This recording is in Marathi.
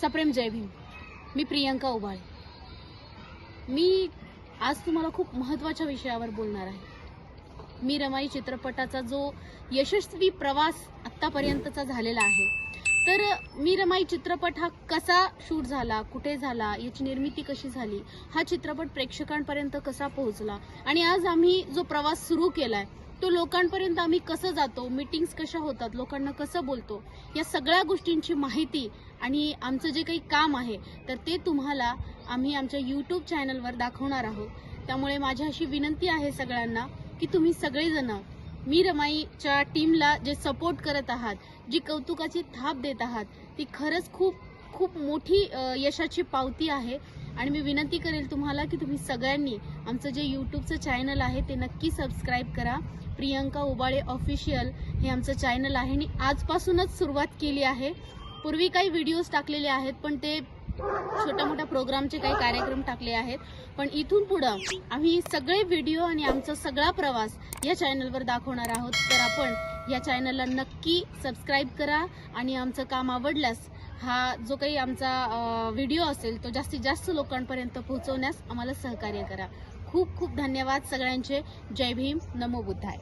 सप्रेम जय भीम. मी प्रियंका उबाळे. मी आज तुम्हाला खूप महत्त्वाच्या विषयावर बोलणार आहे. मी रमाई चित्रपटाचा जो यशस्वी प्रवास आत्तापर्यंतचा झालेला आहे तर मी रमाई चित्रपट हा कसा शूट झाला कुठे झाला याची निर्मिती कशी झाली हा चित्रपट प्रेक्षकांपर्यंत कसा पोहोचला आणि आज आम्ही जो प्रवास सुरू केला आहे तो लोकांपर्यंत आम्ही कसं जातो मीटिंग्स कशा होतात लोकांना कसं बोलतो या सगळ्या गोष्टींची माहिती आणि आमचं जे काही काम आहे तर ते तुम्हाला आम्ही आमच्या यूट्यूब चॅनलवर दाखवणार आहोत. त्यामुळे माझी अशी विनंती आहे सगळ्यांना की तुम्ही सगळेजण मी रमाईच्या टीमला जे सपोर्ट करत आहात जी कौतुकाची थाप देत आहात ती खरंच खूप खूप मोठी यशाची पावती आहे. आणि मी विनंती करेल तुम्हाला की तुम्ही सगळ्यांनी आमचं जे यूट्यूबचं चॅनल आहे ते नक्की सबस्क्राईब करा. प्रियंका उबाळे ऑफिशियल हे आमचं चॅनल आहे आणि आजपासूनच सुरुवात केली आहे. पूर्वी काही व्हिडिओज टाकलेले आहेत पण ते छोट्या मोठ्या प्रोग्रामचे काही कार्यक्रम टाकले आहेत. पण इथून पुढं आम्ही सगळे व्हिडिओ आणि आमचा सगळा प्रवास या चॅनलवर दाखवणार आहोत. तर आपण या चॅनलला नक्की सबस्क्राईब करा आणि आमचं काम आवडल्यास हा जो काही आमचा व्हिडिओ असेल तो जास्तीत जास्त लोकांपर्यंत पोहोचवण्यास आम्हाला सहकार्य करा. खूप खूप धन्यवाद सगळ्यांचे. जय भीम. नमो बुद्धाय.